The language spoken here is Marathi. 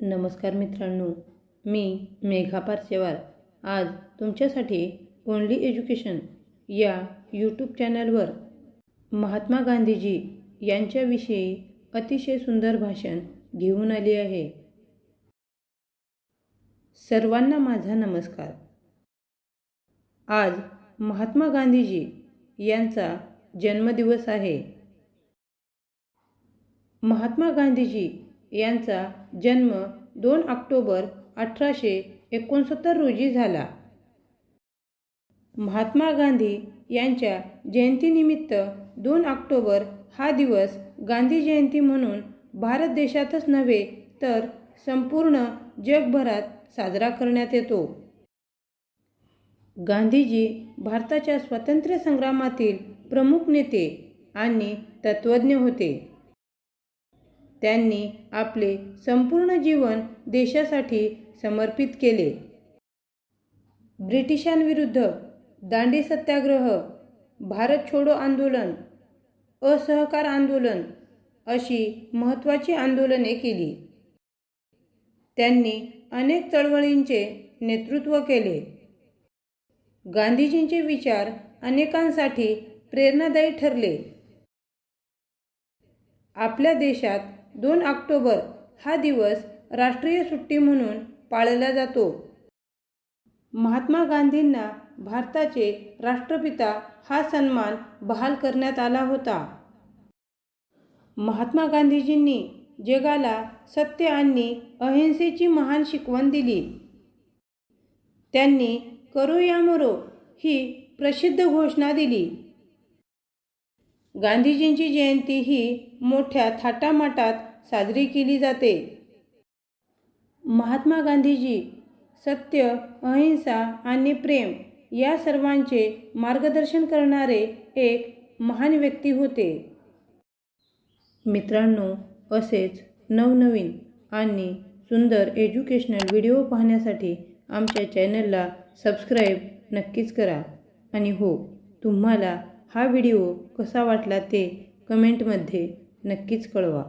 नमस्कार मित्रांनो मी मेघा पारसेवार. आज तुमच्यासाठी ओनली एज्युकेशन या यूट्यूब चॅनलवर महात्मा गांधीजी यांच्याविषयी अतिशय सुंदर भाषण घेऊन आली आहे. सर्वांना माझा नमस्कार. आज महात्मा गांधीजी यांचा जन्मदिवस आहे. महात्मा गांधीजी यांचा जन्म दोन ऑक्टोबर अठराशे एकोणसत्तर रोजी झाला. महात्मा गांधी यांच्या जयंतीनिमित्त दोन ऑक्टोबर हा दिवस गांधी जयंती म्हणून भारत देशातच नव्हे तर संपूर्ण जगभरात साजरा करण्यात येतो. गांधीजी भारताच्या स्वातंत्र्य संग्रामातील प्रमुख नेते आणि तत्त्वज्ञ होते. त्यांनी आपले संपूर्ण जीवन देशासाठी समर्पित केले. ब्रिटिशांविरुद्ध दांडी सत्याग्रह भारत छोडो आंदोलन असहकार आंदोलन अशी महत्त्वाची आंदोलने केली. त्यांनी अनेक चळवळींचे नेतृत्व केले. गांधीजींचे विचार अनेकांसाठी प्रेरणादायी ठरले. आपल्या देशात दोन ऑक्टोबर हा दिवस राष्ट्रीय सुट्टी म्हणून पाळला जातो. महात्मा गांधींना भारताचे राष्ट्रपिता हा सन्मान बहाल करण्यात आला होता. महात्मा गांधीजींनी जगाला सत्य आणि अहिंसेची महान शिकवण दिली. त्यांनी करो या मरो ही प्रसिद्ध घोषणा दिली. गांधीजींची जयंती ही मोठ्या थाटामाटात साजरी केली जाते. महात्मा गांधीजी सत्य अहिंसा आणि प्रेम या सर्वांचे मार्गदर्शन करणारे एक महान व्यक्ती होते. मित्रांनो असेच नवनवीन आणि सुंदर एज्युकेशनल व्हिडिओ पाहण्यासाठी आमच्या चॅनलला सबस्क्राईब नक्कीच करा. आणि हो तुम्हाला हा व्हिडिओ कसा वाटला ते कमेंटमध्ये नक्कीच कळवा.